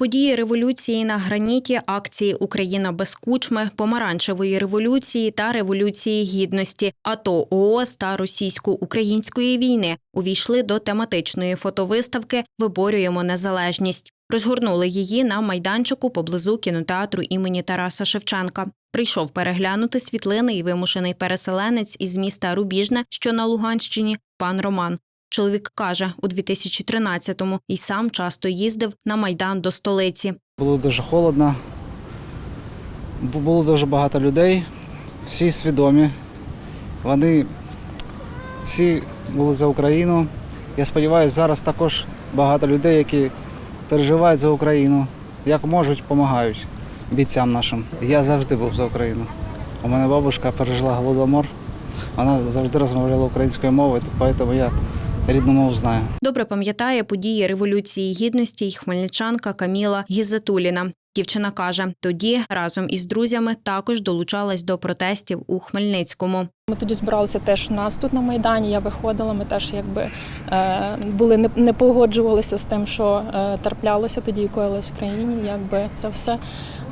Події революції на граніті, акції Україна без кучми, помаранчевої революції та революції гідності, АТО ООС та російсько-української війни увійшли до тематичної фотовиставки Виборюємо незалежність. Розгорнули її на майданчику поблизу кінотеатру імені Тараса Шевченка. Прийшов переглянути світлини і вимушений переселенець із міста Рубіжне, що на Луганщині, пан Роман. Чоловік каже, у 2013-му і сам часто їздив на майдан до столиці. Було дуже холодно, бу- було дуже багато людей, всі свідомі. Вони всі були за Україну. Я сподіваюся, зараз також багато людей, які переживають за Україну, як можуть, допомагають бійцям нашим. Я завжди був за Україну. У мене бабушка пережила голодомор. Вона завжди розмовляла українською мовою, тому я рідну мову знаю. Добре пам'ятає події революції гідності й хмельничанка Каміла Гізатуліна. Дівчина каже, тоді разом із друзями також долучалась до протестів у Хмельницькому. Ми тоді збиралися теж у нас тут на Майдані. Я виходила, ми теж якби е, були не, погоджувалися з тим, що е, траплялося тоді і коїлось в країні. Якби це все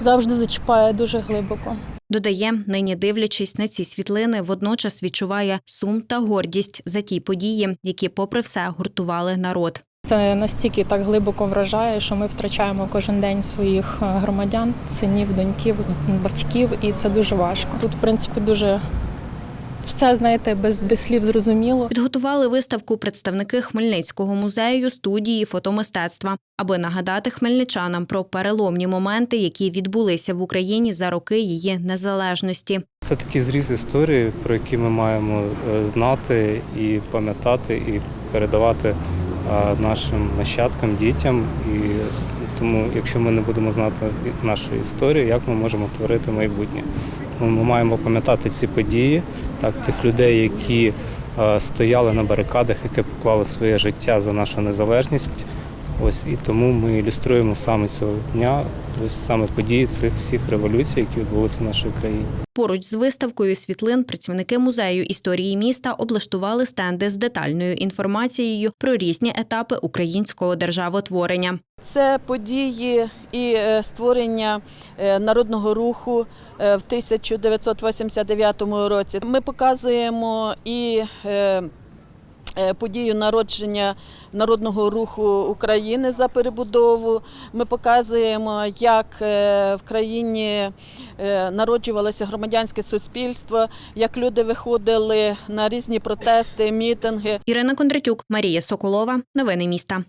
завжди зачіпає дуже глибоко. Додає, нині дивлячись на ці світлини, водночас відчуває сум та гордість за ті події, які, попри все, гуртували народ. Це настільки так глибоко вражає, що ми втрачаємо кожен день своїх е, громадян, синів, доньків, батьків, і це дуже важко. Тут, в принципі, дуже все знаєте, без, без слів зрозуміло. Підготували виставку представники Хмельницького музею студії фотомистецтва, аби нагадати хмельничанам про переломні моменти, які відбулися в Україні за роки її незалежності. Це такий зріз історії, про які ми маємо е, знати і пам'ятати, і передавати е, нашим нащадкам, дітям. І тому, якщо ми не будемо знати нашу історію, як ми можемо творити майбутнє? Ми маємо пам'ятати ці події, так, тих людей, які е, стояли на барикадах, які поклали своє життя за нашу незалежність. Ось і тому ми ілюструємо саме цього дня, ось саме події цих всіх революцій, які відбулися в нашій країні. Поруч з виставкою світлин працівники музею історії міста облаштували стенди з детальною інформацією про різні етапи українського державотворення. Це події і е, створення е, народного руху е, в 1989 році. Ми показуємо і подію народження народного руху України за перебудову. Ми показуємо, як е, в країні е, народжувалося громадянське суспільство, як люди виходили на різні протести, мітинги. Ірина Кондратюк, Марія Соколова. Новини міста.